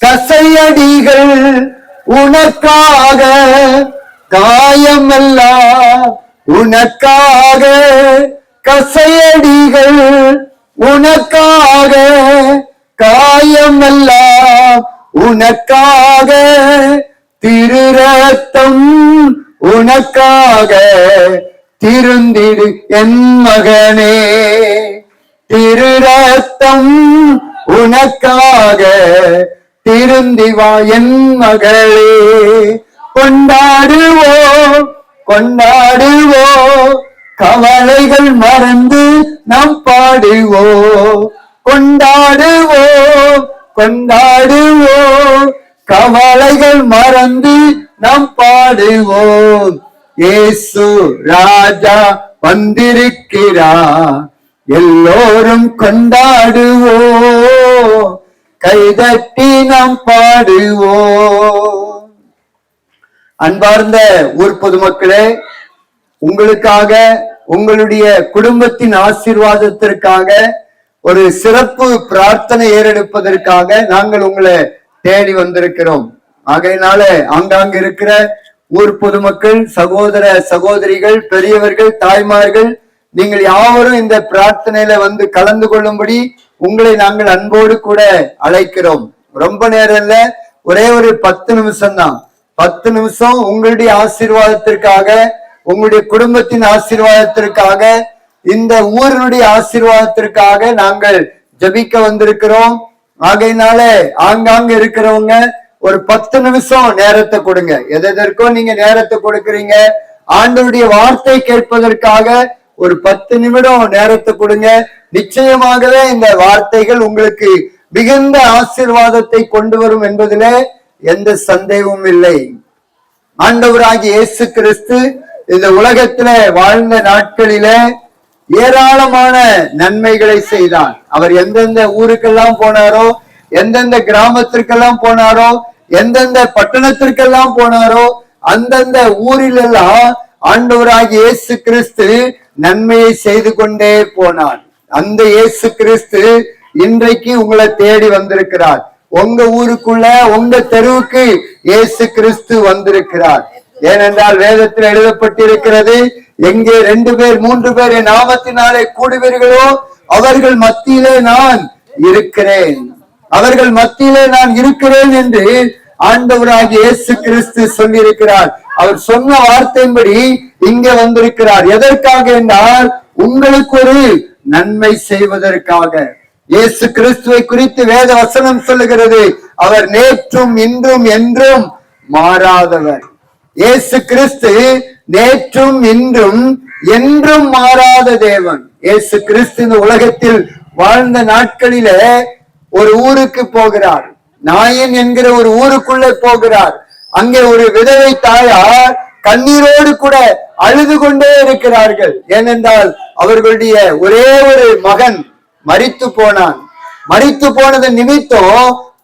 கசையடிகள் உனக்காக காயமெல்லாம் உனக்காக கசையடிகள் உனக்காக காயமெல்லாம் உனக்காக திரு ரத்தம் உனக்காக திருந்திடு என் மகனே. திரு ரத்தம் உனக்காக திருந்தி என் மகளே கொண்டாடுவோம் கொண்டாடுவோம் கவலைகள் மறந்து நாம் பாடுவோம் கொண்டாடுவோம் கொண்டாடுவோம் கவலைகள் மறந்து நாம் பாடுவோம் ஏசு ராஜா வந்திருக்கிறா எல்லோரும் கொண்டாடுவோம் கைதட்டி நாம் பாடுவோம். அன்பார்ந்த ஊர் பொதுமக்களே உங்களுக்காக உங்களுடைய குடும்பத்தின் ஆசீர்வாதத்திற்காக ஒரு சிறப்பு பிரார்த்தனை ஏறெடுப்பதற்காக நாங்கள் உங்களை தேடி வந்திருக்கிறோம். ஆகையினால ஆங்காங்க இருக்கிற ஊர் பொதுமக்கள் சகோதர சகோதரிகள் பெரியவர்கள் தாய்மார்கள் நீங்கள் யாவரும் இந்த பிரார்த்தனையில வந்து கலந்து கொள்ளும்படி உங்களை நாங்கள் அன்போடு கூட அழைக்கிறோம். ரொம்ப நேரம் இல்ல ஒரே ஒரு பத்து நிமிஷம் தான் பத்து நிமிஷம் உங்களுடைய ஆசீர்வாதத்திற்காக உங்களுடைய குடும்பத்தின் ஆசீர்வாதத்திற்காக இந்த ஊரினுடைய ஆசீர்வாதத்திற்காக நாங்கள் ஜெபிக்க வந்திருக்கிறோம். ஆகையினால ஆங்காங்க இருக்கிறவங்க ஒரு பத்து நிமிஷம் நேரத்தை கொடுங்க. எதற்கோ நீங்க நேரத்தை கொடுக்குறீங்க. ஆண்டவருடைய வார்த்தை கேட்பதற்காக ஒரு பத்து நிமிடம் நேரத்தை கொடுங்க. நிச்சயமாகவே இந்த வார்த்தைகள் உங்களுக்கு மிகுந்த ஆசிர்வாதத்தை கொண்டு வரும் என்பதிலே எந்த சந்தேகமும் இல்லை. ஆண்டவராகிய இயேசு கிறிஸ்து இந்த உலகத்தில வாழ்ந்த நாட்களில ஏராளமான நன்மைகளை செய்தான் அவர் எந்தெந்த ஊருக்கெல்லாம் போனாரோ எந்தெந்த கிராமத்திற்கெல்லாம் போனாரோ எந்தெந்த பட்டணத்திற்கெல்லாம் போனாரோ அந்தந்த ஊரிலெல்லாம் ஆண்டவராகிய இயேசு கிறிஸ்து நன்மையை செய்து கொண்டே போனான். அந்த இயேசு கிறிஸ்து இன்றைக்கு உங்களை தேடி வந்திருக்கிறார். உங்க ஊருக்குள்ள உங்க தெருவுக்கு இயேசு கிறிஸ்து வந்திருக்கிறார். ஏனென்றால் வேதத்தில் எழுதப்பட்டிருக்கிறது எங்கே ரெண்டு பேர் மூன்று பேர் என் நாமத்தினாலே கூடுவீர்களோ அவர்கள் மத்தியிலே நான் இருக்கிறேன். அவர்கள் மத்தியிலே நான் இருக்கிறேன் என்று ஆண்டவராகிய இயேசு கிறிஸ்து சொல்லியிருக்கிறார். அவர் சொன்ன வார்த்தையின்படி இங்க வந்திருக்கிறார். எதற்காக என்றால் உங்களுக்கு ஒரு நன்மை செய்வதற்காக. இயேசு கிறிஸ்துவை குறித்து வேத வசனம் சொல்லுகிறது. அவர் நேற்றும் இன்றும் என்றும் மாறாதவர். இயேசு கிறிஸ்து நேற்றும் இன்றும் என்றும் மாறாத தேவன். இயேசு கிறிஸ்து இந்த உலகத்தில் வாழ்ந்த நாட்களில ஒரு ஊருக்கு போகிறார். நாயன் என்கிற ஒரு ஊருக்குள்ளே போகிறார். அங்கே ஒரு விதவை தாயார் கண்ணீரோடு கூட அழுது கொண்டே இருக்கிறார்கள். ஏனென்றால் அவர்களுடைய ஒரே ஒரு மகன் மறித்து போனான். மறித்து போனது நிமித்தம்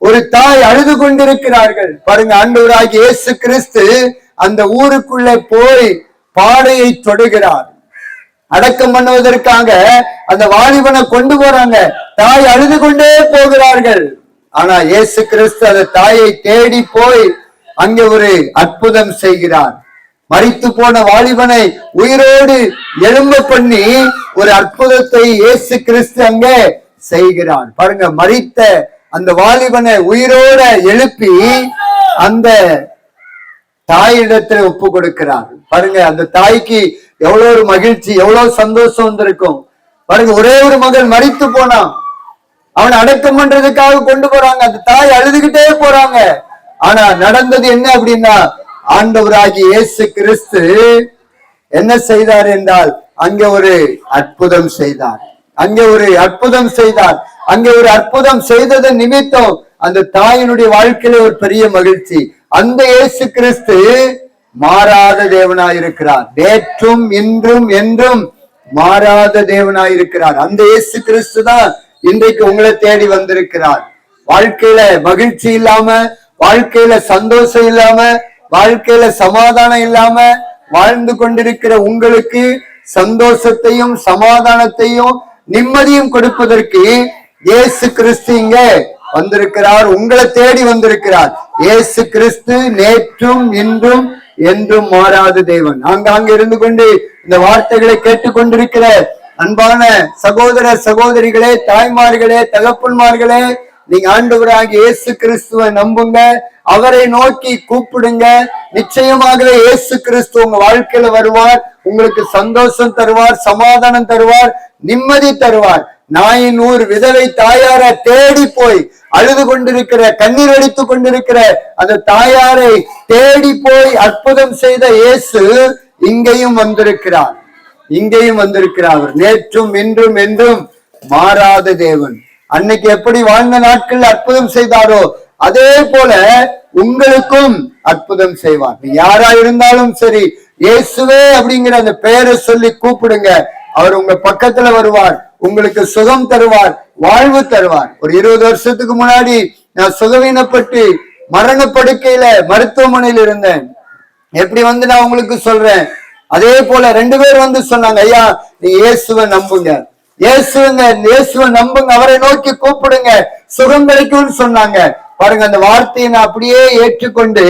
ஒரு தாய் அழுது கொண்டிருக்கிறார்கள் பாருங்க ஆண்டவராகிய இயேசு கிறிஸ்து அந்த ஊருக்குள்ளே போய் பாடையை தொடுகிறார். அடக்கம் பண்ணுவதற்காக அந்த வாலிபனை கொண்டு போறாங்க. தாய் அழுது கொண்டே போகிறார்கள். ஆனா இயேசு கிறிஸ்து அந்த தாயை தேடி போய் அங்கே ஒரு அற்புதம் செய்கிறார். மறித்து போன வாலிபனை உயிரோடு எழும்ப பண்ணி ஒரு அற்புதத்தை இயேசு கிறிஸ்து அங்கே செய்கிறார். பாருங்க மறித்த அந்த வாலிபனை உயிரோட எழுப்பி அந்த தாயிடத்துல ஒப்பு கொடுக்கிறார். பாருங்க அந்த தாய்க்கு எவ்வளவு ஒரு மகிழ்ச்சி எவ்வளவு சந்தோஷம் வந்திருக்கும். பாருங்க ஒரே ஒரு மகள் மறித்து போனான். அவன் அடக்கம் பண்றதுக்காக கொண்டு போறாங்க. அந்த தாய் அழுதுகிட்டே போறாங்க. ஆனா நடந்தது என்ன அப்படின்னா ஆண்டவராகி இயேசு கிறிஸ்து என்ன செய்தார் என்றால் அங்கே ஒரு அற்புதம் செய்தார். அங்கே ஒரு அற்புதம் செய்தார். அங்கே ஒரு அற்புதம் செய்ததன் நிமித்தம் அந்த தாயினுடைய வாழ்க்கையில ஒரு பெரிய மகிழ்ச்சி. அந்த இயேசு கிறிஸ்து மாறாத தேவனாயிருக்கிறார். நேற்றும் இன்றும் என்றும் மாறாத தேவனாயிருக்கிறார். அந்த இயேசு கிறிஸ்து தான் இன்றைக்கு உங்களை தேடி வந்திருக்கிறார். வாழ்க்கையில மகிழ்ச்சி இல்லாம வாழ்க்கையில சந்தோஷம் இல்லாம வாழ்க்கையில சமாதானம் இல்லாம வாழ்ந்து கொண்டிருக்கிற உங்களுக்கு சந்தோஷத்தையும் சமாதானத்தையும் நிம்மதியும் கொடுப்பதற்கு இயேசு கிறிஸ்து இங்க வந்திருக்கிறார். உங்களை தேடி வந்திருக்கிறார். இயேசு கிறிஸ்து நேற்றும் இன்றும் என்றும் மாறாத தேவன். ஆங்காங்க இருந்து கொண்டு இந்த வார்த்தைகளை கேட்டுக்கொண்டிருக்கிற அன்பான சகோதர சகோதரிகளே தாய்மார்களே தகப்பன்மார்களே நீங்க ஆண்டவராக இயேசு கிறிஸ்துவை நம்புங்க. அவரை நோக்கி கூப்பிடுங்க. நிச்சயமாகவே இயேசு கிறிஸ்து உங்க வாழ்க்கையில வருவார். உங்களுக்கு சந்தோஷம் தருவார் சமாதானம் தருவார் நிம்மதி தருவார். நாயின் ஊர் விதவை தாயார தேடி போய் அழுது கொண்டிருக்கிற கண்ணீர் அடித்துக் கொண்டிருக்கிற அந்த தாயாரை தேடி போய் அற்புதம் செய்த இயேசு இங்கேயும் வந்திருக்கிறார். இங்கேயும் வந்திருக்கிறார் அவர். நேற்றும் இன்றும் என்றும் மாறாத தேவன். அன்னைக்கு எப்படி வாழ்ந்த நாட்கள் அற்புதம் செய்தாரோ அதே போல உங்களுக்கும் அற்புதம் செய்வார். யாரா இருந்தாலும் சரி இயேசுவே அப்படிங்கிற அந்த பெயரை சொல்லி கூப்பிடுங்க. அவர் உங்க பக்கத்துல வருவார் உங்களுக்கு சுகம் தருவார் வாழ்வு தருவார். ஒரு இருபது வருஷத்துக்கு முன்னாடி நான் சுகவீனப்பட்டு மரணப்படுக்கையில மருத்துவமனையில் இருந்தேன். எப்படி வந்து நான் உங்களுக்கு சொல்றேன்? அதே போல ரெண்டு பேர் வந்து சொன்னாங்க ஐயா நீ இயேசுவை நம்புங்க. இயேசுங்க இயேசுவை நம்புங்க அவரை நோக்கி கூப்பிடுங்க. சுகம் கிடைக்கும்னு சொன்னாங்க. பாருங்க அந்த வார்த்தையை நான் அப்படியே ஏற்றுக்கொண்டு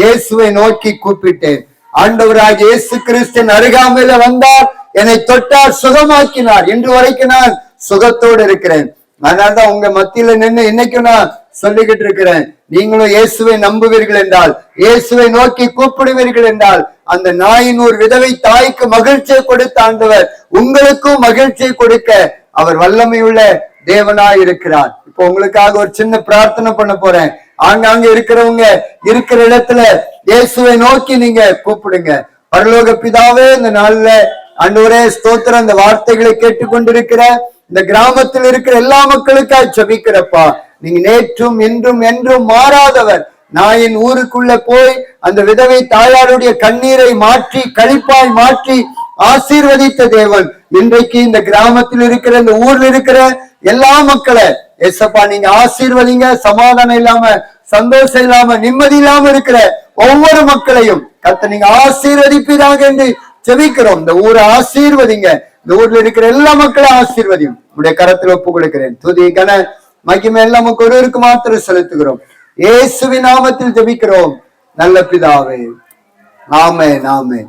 இயேசுவை நோக்கி கூப்பிட்டேன். ஆண்டவராக இயேசு கிறிஸ்தின் அருகாமையில வந்தார். என்னை தொட்டார் சுகமாக்கினார். இன்று வரைக்கும் நான் சுகத்தோடு இருக்கிறேன். அதனாலதான் உங்க மத்தியில நின்று இன்னைக்கும் நான் சொல்லிக்கிட்டு இருக்கிறேன். நீங்களும் இயேசுவை நம்புவீர்கள் என்றால் இயேசுவை நோக்கி கூப்பிடுவீர்கள் என்றால் அந்த நாயின் ஒரு விதவை தாய்க்கு மகிழ்ச்சியை கொடுத்த ஆண்டவர் உங்களுக்கும் மகிழ்ச்சியை கொடுக்க அவர் வல்லமையுள்ள தேவனாய் இருக்கிறார். இப்போ உங்களுக்காக ஒரு சின்ன பிரார்த்தனை பண்ண போறேன். ஆங்காங்க இருக்கிறவங்க இருக்கிற இடத்துல இயேசுவை நோக்கி நீங்க கூப்பிடுங்க. பரலோக பிதாவே இந்த நாள்ல அன்றுவரே ஸ்தோத்திரம் அந்த வார்த்தைகளை கேட்டுக்கொண்டிருக்கிற இந்த கிராமத்தில் இருக்கிற எல்லா மக்களுக்காய் ஜெபிக்கிறப்பா. நீங்க நேற்றும் இன்றும் என்றும் மாறாதவர். நான் என் ஊருக்குள்ள போய் அந்த விதவை தாயாருடைய கண்ணீரை மாற்றி கழிப்பாய் மாற்றி ஆசீர்வதித்த தேவன். இன்றைக்கு இந்த கிராமத்தில் இருக்கிற இந்த ஊர்ல இருக்கிற எல்லா மக்களை எசப்பா நீங்க ஆசீர்வதிங்க சமாதானம் இல்லாம சந்தோஷம் இல்லாம நிம்மதி இல்லாம இருக்கிற ஒவ்வொரு மக்களையும் கத்த நீங்க ஆசீர்வதிப்பீராக என்று செவிக்கிறோம் இந்த ஊரை ஆசீர்வதிங்க. இந்த ஊர்ல இருக்கிற எல்லா மக்களும் ஆசீர்வதியும். உடைய கரத்தில் ஒப்பு கொடுக்கிறேன் துதி கன மகிமை எல்லாம் நமக்கு ஒருவருக்கு மாத்திரம் செலுத்துகிறோம். இயேசுவின் நாமத்தில் ஜெபிக்கிறோம். நல்ல பிதாவே. ஆமே நாமே